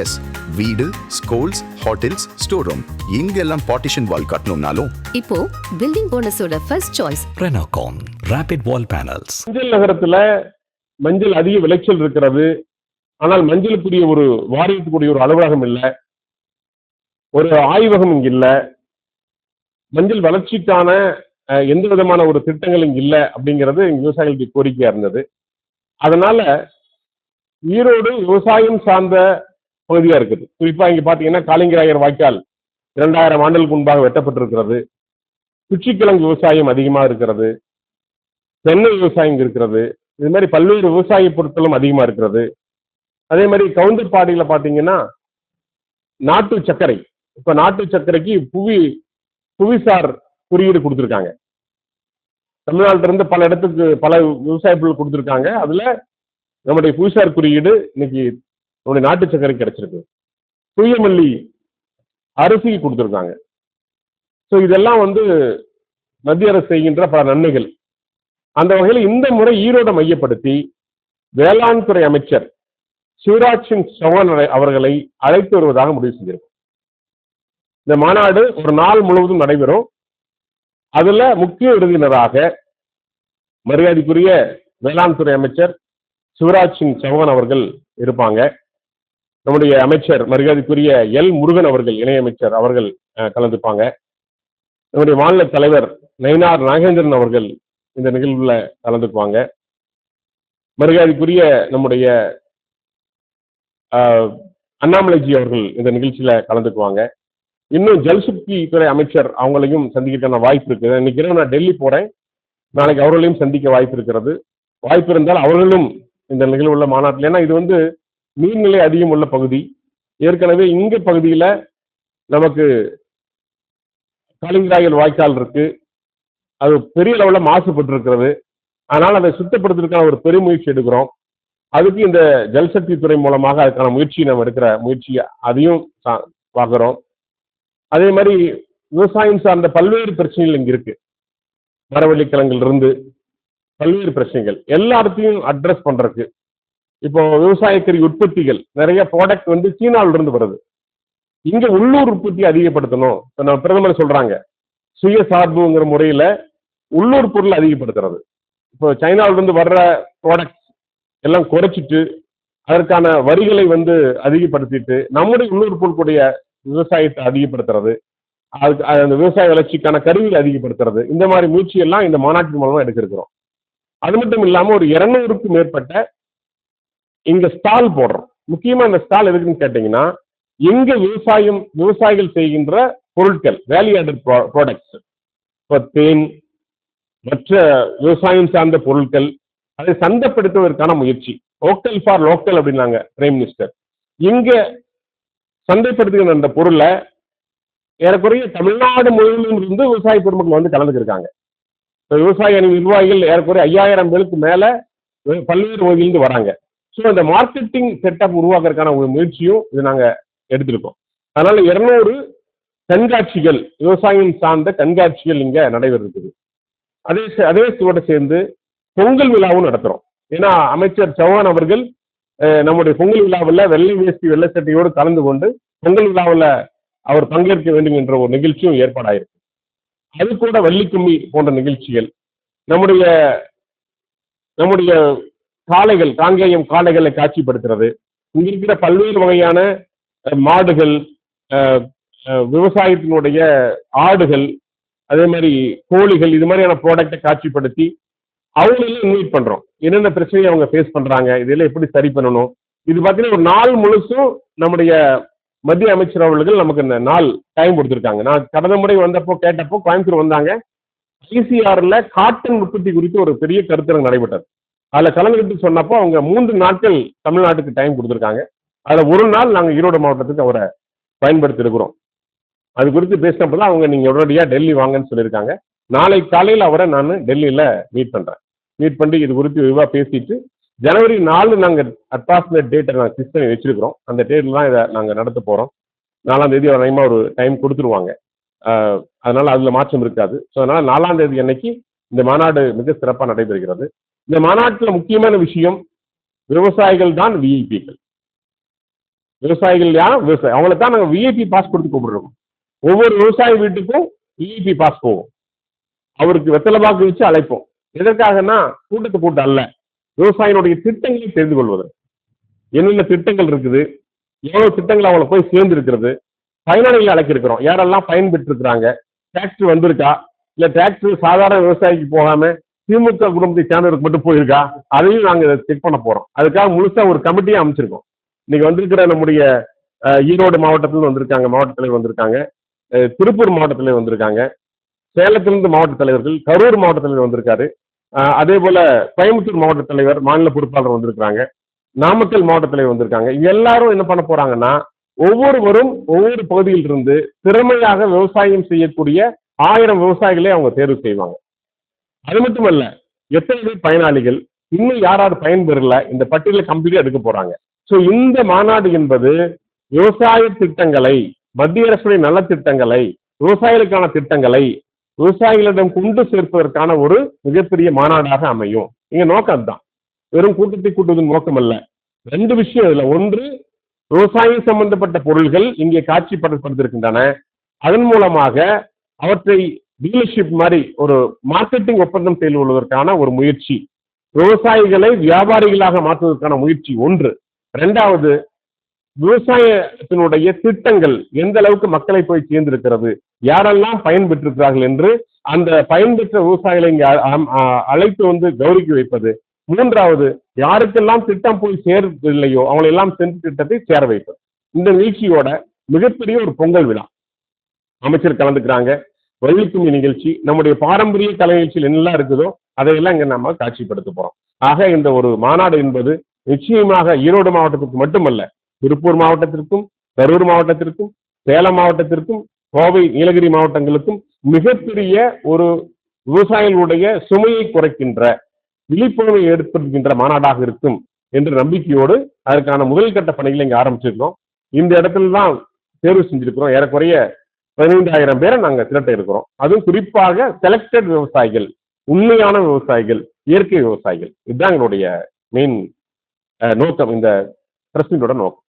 S வீடு schools hotels store room இங்கெல்லாம் partition wall கட்டணும்னாலும். இப்போ building போனஸோட first choice Renocon Rapid Wall Panels. மஞ்சள் நகரத்துல மஞ்சள் அதிக விளைச்சல் இருக்கிறது. ஆனால் மஞ்சளுக்குரிய ஒரு வாரியத்துக்குரிய ஒரு அலுவலகம் இல்லை. ஒரு ஆய்வகம் இங்க இல்ல. மஞ்சள் வளர்ச்சிக்கான எந்த விதமான ஒரு திட்டங்கள் இங்க இல்ல அப்படிங்கிறது விவசாயிகளுக்கு கோரிக்கையா இருந்தது. அதனால ஈரோடு விவசாயம் சார்ந்த பகுதியாக இருக்குது. குறிப்பாக இங்கே பார்த்தீங்கன்னா காளிங்கராயர் வாய்க்கால் இரண்டாயிரம் ஆண்டுகளுக்கு முன்பாக வெட்டப்பட்டிருக்கிறது. குச்சிக்கிழங்கு விவசாயம் அதிகமாக இருக்கிறது. தென்னை விவசாயம் இருக்கிறது. இது மாதிரி பல்வேறு விவசாய பொருட்களும் அதிகமாக இருக்கிறது. அதே மாதிரி கவுந்தப்பாடியில் பார்த்தீங்கன்னா நாட்டு சர்க்கரை. இப்போ நாட்டு சர்க்கரைக்கு புவி புவிசார் குறியீடு கொடுத்துருக்காங்க. தமிழ்நாட்டிலிருந்து பல இடத்துக்கு பல விவசாய பொருள் கொடுத்துருக்காங்க. அதில் நம்முடைய புவிசார் குறியீடு இன்னைக்கு நம்முடைய நாட்டு சர்க்கரை கிடைச்சிருக்கு. தூயமல்லி அரிசி கொடுத்துருக்காங்க. ஸோ இதெல்லாம் வந்து மத்திய அரசு செய்கின்ற பல நன்மைகள். அந்த வகையில் இந்த முறை ஈரோடு மையப்படுத்தி வேளாண் துறை அமைச்சர் சிவராஜ் சிங் சௌஹான் அவர்களை அழைத்து வருவதாக முடிவு செஞ்சிருக்கோம் இந்த மாநாடு ஒரு நாள் முழுவதும் நடைபெறும். அதுல முக்கிய விருதினராக மரியாதைக்குரிய வேளாண் துறை அமைச்சர் சிவராஜ் சிங் சௌஹான் அவர்கள் இருப்பாங்க. நம்முடைய அமைச்சர் மரியாதைக்குரிய எல். முருகன் அவர்கள் இணையமைச்சர் அவர்கள் கலந்துப்பாங்க. நம்முடைய மாநில தலைவர் நயினார் நாகேந்திரன் அவர்கள் இந்த நிகழ்வுல கலந்துக்குவாங்க மரியாதைக்குரிய நம்முடைய அண்ணாமலைஜி அவர்கள் இந்த நிகழ்ச்சியில கலந்துக்குவாங்க. இன்னும் ஜல்சக்தி துறை அமைச்சர் அவங்களையும் சந்திக்கிறதுக்கான வாய்ப்பு இருக்குது. இன்னைக்கு இரவு நான் டெல்லி போறேன். நாளைக்கு அவர்களையும் சந்திக்க வாய்ப்பு இருக்கிறது. வாய்ப்பு இருந்தால் அவர்களும் இந்த நிகழ்வுள்ள மாநாட்டில் ஏன்னா இது வந்து நீர்நிலை அதிகம் உள்ள பகுதி. ஏற்கனவே இங்க பகுதியில் நமக்கு காலிங்கராயல் வாய்க்கால் இருக்கு. அது பெரிய லெவலில் மாசுபட்டு இருக்கிறது அதனால் அதை சுத்தப்படுத்துறதுக்கான ஒரு பெருமுயற்சி எடுக்கிறோம். அதுக்கு இந்த ஜல்சக்தி துறை மூலமாக அதுக்கான முயற்சி நம்ம எடுக்கிற முயற்சி அதையும் சா- பார்க்குறோம். அதே மாதிரி விவசாயம் சார்ந்த பல்வேறு பிரச்சனைகள் இங்கே இருக்கு. மரவள்ளிக்கிழங்குல இருந்து பல்வேறு பிரச்சனைகள். எல்லாத்தையும் அட்ரஸ் பண்ணுறதுக்கு இப்போ விவசாயக்கறி உற்பத்திகள் நிறைய ப்ராடக்ட் வந்து சீனாவில இருந்து வருது. இங்க உள்ளூர் உற்பத்தி அதிகப்படுத்தணும். இப்போ நம்ம பிரதமர் சொல்றாங்க சுயசார்புங்கிற முறையில உள்ளூர் பொருள் அதிகப்படுத்துறது. இப்போ சைனாவில இருந்து வர்ற ப்ராடக்ட்ஸ் எல்லாம் குறைச்சிட்டு அதற்கான வரிகளை வந்து அதிகப்படுத்திட்டு நம்முடைய உள்ளூர் பொருட்களுடைய விவசாயத்தை அதிகப்படுத்துறது. அதுக்கு அது அந்த விவசாய வளர்ச்சிக்கான கருவிகளை அதிகப்படுத்துறது. இந்த மாதிரி முயற்சி எல்லாம் இந்த மாநாட்டின் மூலமா எடுத்திருக்கிறோம். அது மட்டும் இல்லாம ஒரு இருநூறுக்கும் மேற்பட்ட இங்க ஸ்டால் போடுறோம். முக்கியமா இந்த ஸ்டால் எதுக்குன்னு கேட்டீங்கன்னா எங்க விவசாயம் விவசாயிகள் செய்கின்ற பொருட்கள் வேல்யூ ஆடட் ப்ராடக்ட்ஸ் இப்போ தேன் மற்ற விவசாயம் சார்ந்த பொருட்கள் அதை சந்தைப்படுத்துவதற்கான முயற்சி. லோக்கல் ஃபார் லோக்கல் அப்படின்னாங்க பிரைம் மினிஸ்டர் இங்க சந்தைப்படுத்துகிற அந்த பொருளை ஏறக்குறைய தமிழ்நாடு முழுவதும் இருந்து விவசாய பெருமக்கள் வந்து கலந்துக்கிருக்காங்க. இப்போ விவசாய அணி நிர்வாகிகள் ஏறக்குறைய ஐயாயிரம் பேருக்கு மேலே பல்வேறு வகையிலிருந்து வராங்க. ஸோ அந்த மார்க்கெட்டிங் செட்டப் உருவாக்குறதுக்கான ஒரு முயற்சியும் இது நாங்கள் எடுத்திருக்கோம். அதனால இருநூறு கண்காட்சிகள் விவசாயம் சார்ந்த கண்காட்சிகள் இங்கே நடைபெற அதே அதே சூட சேர்ந்து பொங்கல் விழாவும் நடத்துகிறோம் ஏன்னா அமைச்சர் சௌஹான் அவர்கள் நம்முடைய பொங்கல் விழாவில் வெள்ளை வேஷ்டி வெள்ளை சட்டையோடு கலந்து கொண்டு பொங்கல் விழாவில் அவர் பங்கேற்க வேண்டும் என்ற ஒரு நிகழ்ச்சியும் ஏற்பாடாயிருக்கு. அது கூட வள்ளிக்கும்மி போன்ற நிகழ்ச்சிகள் நம்முடைய நம்முடைய காளைகள் காங்கேயம் காளைகளை காட்சிப்படுத்துறது. இங்க இருக்கிற பல்வேறு வகையான மாடுகள் விவசாயத்தினுடைய ஆடுகள் அதே மாதிரி கோழிகள் இது மாதிரியான ப்ராடக்டை காட்சிப்படுத்தி அவங்களையும் இன்வைட் பண்றோம். என்னென்ன பிரச்சனையை அவங்க ஃபேஸ் பண்றாங்க இதெல்லாம் எப்படி சரி பண்ணணும்? இது பார்த்தீங்கன்னா ஒரு நாள் முழுசும் நம்முடைய மத்திய அமைச்சர் அவர்கள் நமக்கு இந்த நாள் டைம் கொடுத்துருக்காங்க. நான் கடந்த முறை வந்தப்போ கேட்டப்போ கோயம்புத்தூர் வந்தாங்க. ஐசிஆர்ல காட்டன் உற்பத்தி குறித்து ஒரு பெரிய கருத்தரங்கு நடைபெற்றது. அதில் கலந்துக்கிட்டு சொன்னப்போ அவங்க மூன்று நாட்கள் தமிழ்நாட்டுக்கு டைம் கொடுத்துருக்காங்க. அதில் ஒரு நாள் நாங்கள் ஈரோடு மாவட்டத்துக்கு அவரை பயன்படுத்தியிருக்கிறோம் அது குறித்து பேசினப்போ தான் அவங்க நீங்கள் உடனடியாக டெல்லி வாங்கன்னு சொல்லியிருக்காங்க. நாளை காலையில் அவரை நான் டெல்லியில் மீட் பண்ணுறேன் மீட் பண்ணி இது குறித்து விரிவாக பேசிட்டு ஜனவரி நாலு நாங்கள் அட்ராக்சிமேட் டேட்டை நாங்கள் ஃபிக்ஸ் பண்ணி வச்சிருக்கிறோம். அந்த டேட்டில் தான் இதை நாங்கள் நடத்த போகிறோம் நாலாம் தேதி அதிகமாக ஒரு டைம் கொடுத்துருவாங்க. அதனால் அதில் மாற்றம் இருக்காது. ஸோ அதனால் நாலாம் தேதி அன்னைக்கு இந்த மாநாடு மிக சிறப்பாக நடைபெறுகிறது. இந்த மாநாட்டில் முக்கியமான விஷயம் விவசாயிகள் தான் விஐபிகள் விவசாயிகள் யார்? விவசாயி. அவங்கள தான் நாங்கள் விஐபி பாஸ் கொடுத்து கூப்பிடுறோம் ஒவ்வொரு விவசாயி வீட்டுக்கும் விஐபி பாஸ் போவோம் அவருக்கு வெத்தலை பாக்கு வச்சு அழைப்போம். எதற்காகனா கூட்டத்து கூட்டம் அல்ல. விவசாயினுடைய திட்டங்களை தெரிந்து கொள்வது. என்னென்ன திட்டங்கள் இருக்குது? எவ்வளவு திட்டங்கள் அவங்கள போய் சேர்ந்து இருக்கிறது பயனாளிகளை அழைக்கிருக்கிறோம். யாரெல்லாம் பயன்பெற்றிருக்கிறாங்க? டிராக்டர் வந்திருக்கா? இல்ல டிராக்டர் சாதாரண விவசாயிக்கு போகாம திமுக குடும்பத்தை சேர்ந்தவருக்கு மட்டும் போயிருக்கா? அதையும் நாங்கள் செக் பண்ண போறோம். அதுக்காக முழுசா ஒரு கமிட்டியை அமைச்சிருக்கோம். இன்னைக்கு வந்திருக்கிற நம்முடைய ஈரோடு மாவட்டத்தில் வந்திருக்காங்க மாவட்ட தலைவர் வந்திருக்காங்க திருப்பூர் மாவட்டத்துல வந்திருக்காங்க. சேலத்திலிருந்து மாவட்ட தலைவர்கள் கரூர் மாவட்ட தலைவர் வந்திருக்காரு அதே போல கோயம்புத்தூர் மாவட்ட தலைவர் மாநில பொறுப்பாளர் வந்திருக்காங்க நாமக்கல் மாவட்ட தலைவர் வந்திருக்காங்க. எல்லாரும் என்ன பண்ண போறாங்கன்னா ஒவ்வொருவரும் ஒவ்வொரு பகுதியில் இருந்து திறமையாக விவசாயம் செய்யக்கூடிய ஆயிரம் விவசாயிகளை அவங்க தேர்வு செய்வாங்க. அது மட்டுமல்ல எத்தனை பேர் பயனாளிகள் இன்னும் யார் யார் பயன்பெறல இந்த பட்டியலை கம்ப்ளீட்டா எடுக்க போறாங்க. ஸோ இந்த மாநாடு என்பது விவசாய திட்டங்களை மத்திய அரசுடைய நல திட்டங்களை விவசாயிகளுக்கான திட்டங்களை விவசாயிகளிடம் கொண்டு சேர்ப்பதற்கான ஒரு மிகப்பெரிய மாநாடாக அமையும். இங்க நோக்கம் அதுதான். வெறும் கூட்டத்தை கூட்டுவதன் நோக்கம் அல்ல ரெண்டு விஷயம் இதுல. ஒன்று விவசாயம் சம்பந்தப்பட்ட பொருள்கள் இங்கே காட்சிப்படுத்தப்பட்டிருக்கின்றன. அதன் மூலமாக அவற்றை டீலர்ஷிப் மாதிரி ஒரு மார்க்கெட்டிங் ஒப்பந்தம் செய்து கொள்வதற்கான ஒரு முயற்சி. விவசாயிகளை வியாபாரிகளாக மாற்றுவதற்கான முயற்சி ஒன்று. ரெண்டாவது விவசாயத்தினுடைய திட்டங்கள் எந்த அளவுக்கு மக்களை போய் சேர்ந்திருக்கிறது யாரெல்லாம் பயன்பெற்றிருக்கிறார்கள் என்று அந்த பயன்பெற்ற விவசாயிகளை இங்கே அழைத்து வந்து கௌரவிக்க வைப்பது. மூன்றாவது யாருக்கெல்லாம் திட்டம் போய் சேர்வதில்லையோ அவங்களெல்லாம் சென்று திட்டத்தை சேர வைப்பது. இந்த நிகழ்ச்சியோட மிகப்பெரிய ஒரு பொங்கல் விழா. அமைச்சர் கலந்துக்கிறாங்க. வள்ளிக்கும்மி நிகழ்ச்சி. நம்முடைய பாரம்பரிய கலை நிகழ்ச்சியில் என்னெல்லாம் இருக்குதோ அதையெல்லாம் இங்க நம்ம காட்சிப்படுத்த போறோம். ஆக இந்த ஒரு மாநாடு என்பது நிச்சயமாக ஈரோடு மாவட்டத்திற்கு மட்டுமல்ல திருப்பூர் மாவட்டத்திற்கும் கரூர் மாவட்டத்திற்கும் சேலம் மாவட்டத்திற்கும் கோவை நீலகிரி மாவட்டங்களுக்கும் மிகப்பெரிய ஒரு விவசாயிகளுடைய சுமையை குறைக்கின்ற விழிப்புணர்வை ஏற்படுத்துகின்ற மாநாடாக இருக்கும் என்ற நம்பிக்கையோடு அதற்கான முதல் கட்ட பணிகளை இங்கே ஆரம்பிச்சிருக்கோம். இந்த இடத்துல தான் தேர்வு செஞ்சிருக்கிறோம். ஏறக்குறைய பதினைந்தாயிரம் பேரை நாங்கள் திரட்ட இருக்கிறோம். அதுவும் குறிப்பாக செலக்டட் விவசாயிகள் உண்மையான விவசாயிகள் இயற்கை விவசாயிகள். இதுதான் எங்களுடைய மெயின் நோக்கம் இந்த பிரசிடோட நோக்கம்.